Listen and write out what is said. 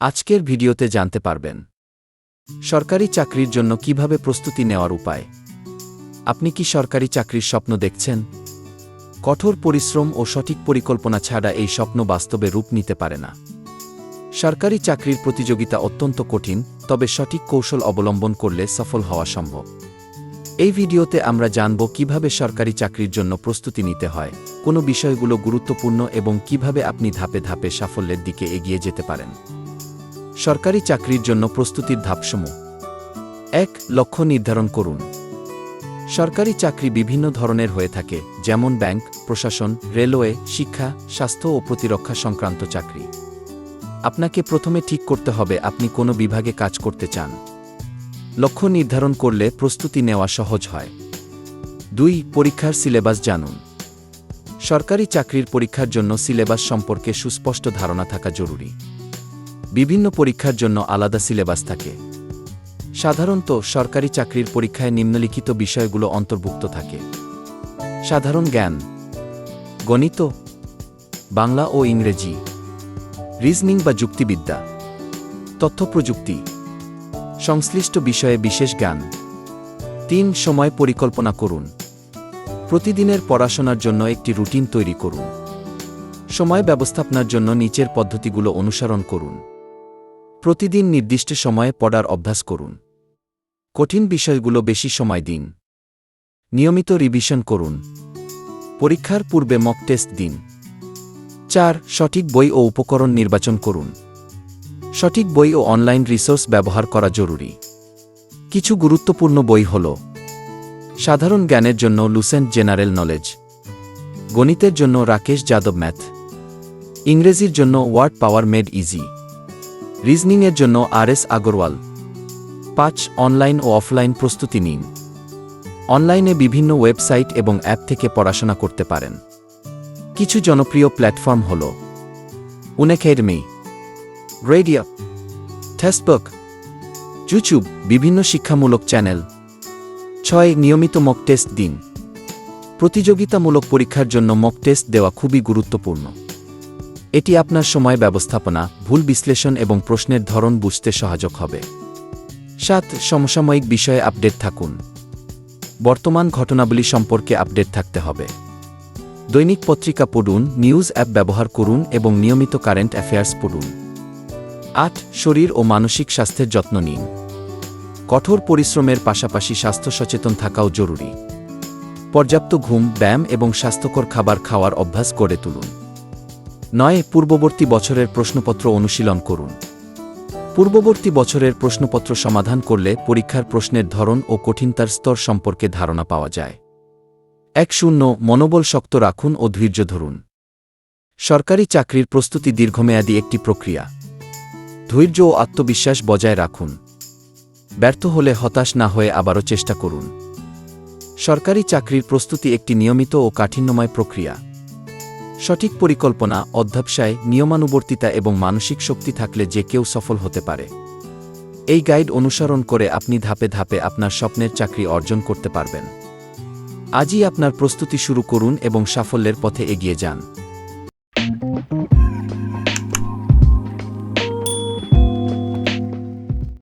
আজকের ভিডিওতে জানতে পারবেন। সরকারি চাকরির জন্য কীভাবে প্রস্তুতি নেওয়ার উপায়? আপনি কি সরকারি চাকরির স্বপ্ন দেখছেন? কঠোর পরিশ্রম ও সঠিক পরিকল্পনা ছাড়া এই স্বপ্ন বাস্তবে রূপ নিতে পারে না। সরকারি চাকরির প্রতিযোগিতা অত্যন্ত কঠিন, তবে সঠিক কৌশল অবলম্বন করলে সফল হওয়া সম্ভব। এই ভিডিওতে আমরা জানব কীভাবে সরকারি চাকরির জন্য প্রস্তুতি নিতে হয়, কোনো বিষয়গুলো গুরুত্বপূর্ণ এবং কীভাবে আপনি ধাপে ধাপে সাফল্যের দিকে এগিয়ে যেতে পারেন। সরকারি চাকরির জন্য প্রস্তুতির ধাপসমূহ। এক, লক্ষ্য নির্ধারণ করুন। সরকারি চাকরি বিভিন্ন ধরনের হয়ে থাকে, যেমন ব্যাংক, প্রশাসন, রেলওয়ে, শিক্ষা, স্বাস্থ্য ও প্রতিরক্ষা সংক্রান্ত চাকরি। আপনাকে প্রথমে ঠিক করতে হবে আপনি কোনো বিভাগে কাজ করতে চান। লক্ষ্য নির্ধারণ করলে প্রস্তুতি নেওয়া সহজ হয়। দুই, পরীক্ষার সিলেবাস জানুন। সরকারি চাকরির পরীক্ষার জন্য সিলেবাস সম্পর্কে সুস্পষ্ট ধারণা থাকা জরুরি। বিভিন্ন পরীক্ষার জন্য আলাদা সিলেবাস থাকে। সাধারণত সরকারি চাকরির পরীক্ষায় নিম্নলিখিত বিষয়গুলো অন্তর্ভুক্ত থাকে। সাধারণ জ্ঞান, গণিত, বাংলা ও ইংরেজি, রিজনিং বা যুক্তিবিদ্যা তথ্যপ্রযুক্তি সংশ্লিষ্ট বিষয়ে বিশেষ জ্ঞান। তিন, সময় পরিকল্পনা করুন। প্রতিদিনের পড়াশোনার জন্য একটি রুটিন তৈরি করুন। সময় ব্যবস্থাপনার জন্য নিচের পদ্ধতিগুলো অনুসরণ করুন। প্রতিদিন নির্দিষ্ট সময়ে পড়ার অভ্যাস করুন। কঠিন বিষয়গুলো বেশি সময় দিন। নিয়মিত রিভিশন করুন। পরীক্ষার পূর্বে মক টেস্ট দিন। চার, সঠিক বই ও উপকরণ নির্বাচন করুন। সঠিক বই ও অনলাইন রিসোর্স ব্যবহার করা জরুরি। কিছু গুরুত্বপূর্ণ বই হল, সাধারণ জ্ঞানের জন্য লুসেন্ট জেনারেল নলেজ গণিতের জন্য রাকেশ যাদব ম্যাথ ইংরেজির জন্য ওয়ার্ড পাওয়ার মেড ইজি রিজনিংয়ের জন্য আর এস আগরওয়াল। পাঁচ, অনলাইন ও অফলাইন প্রস্তুতি নিন। অনলাইনে বিভিন্ন ওয়েবসাইট এবং অ্যাপ থেকে পড়াশোনা করতে পারেন। কিছু জনপ্রিয় প্ল্যাটফর্ম হল উনেকেডমি রেডিও ফেসবুক ইউটিউব বিভিন্ন শিক্ষামূলক চ্যানেল। ছয়, নিয়মিত মক টেস্ট দিন। প্রতিযোগিতামূলক পরীক্ষার জন্য মক টেস্ট দেওয়া খুবই গুরুত্বপূর্ণ। এটি আপনার সময় ব্যবস্থাপনা, ভুল বিশ্লেষণ এবং প্রশ্নের ধরন বুঝতে সহায়ক হবে। সাত, সমসাময়িক বিষয়ে আপডেট থাকুন। বর্তমান ঘটনাবলী সম্পর্কে আপডেট থাকতে হবে। দৈনিক পত্রিকা পড়ুন, নিউজ অ্যাপ ব্যবহার করুন এবং নিয়মিত কারেন্ট অ্যাফেয়ার্স পড়ুন। আট, শরীর ও মানসিক স্বাস্থ্যের যত্ন নিন। কঠোর পরিশ্রমের পাশাপাশি স্বাস্থ্য সচেতন থাকাও জরুরি। পর্যাপ্ত ঘুম, ব্যায়াম এবং স্বাস্থ্যকর খাবার খাওয়ার অভ্যাস গড়ে তুলুন। নয় পূর্ববর্তী বছরের প্রশ্নপত্র অনুশীলন করুন। পূর্ববর্তী বছরের প্রশ্নপত্র সমাধান করলে পরীক্ষার প্রশ্নের ধরন ও কঠিনতার স্তর সম্পর্কে ধারণা পাওয়া যায়। এক শূন্য, মনোবল শক্ত রাখুন ও ধৈর্য ধরুন। সরকারি চাকরির প্রস্তুতি দীর্ঘমেয়াদী একটি প্রক্রিয়া। ধৈর্য ও আত্মবিশ্বাস বজায় রাখুন। ব্যর্থ হলে হতাশ না হয়ে আবারও চেষ্টা করুন। সরকারি চাকরির প্রস্তুতি একটি নিয়মিত ও কাঠিন্যময় প্রক্রিয়া। সঠিক পরিকল্পনা, অধ্যবসায়, নিয়মানুবর্তিতা এবং মানসিক শক্তি থাকলে যে কেউ সফল হতে পারে। এই গাইড অনুসরণ করে আপনি ধাপে ধাপে আপনার স্বপ্নের চাকরি অর্জন করতে পারবেন। আজই আপনার প্রস্তুতি শুরু করুন এবং সাফল্যের পথে এগিয়ে যান।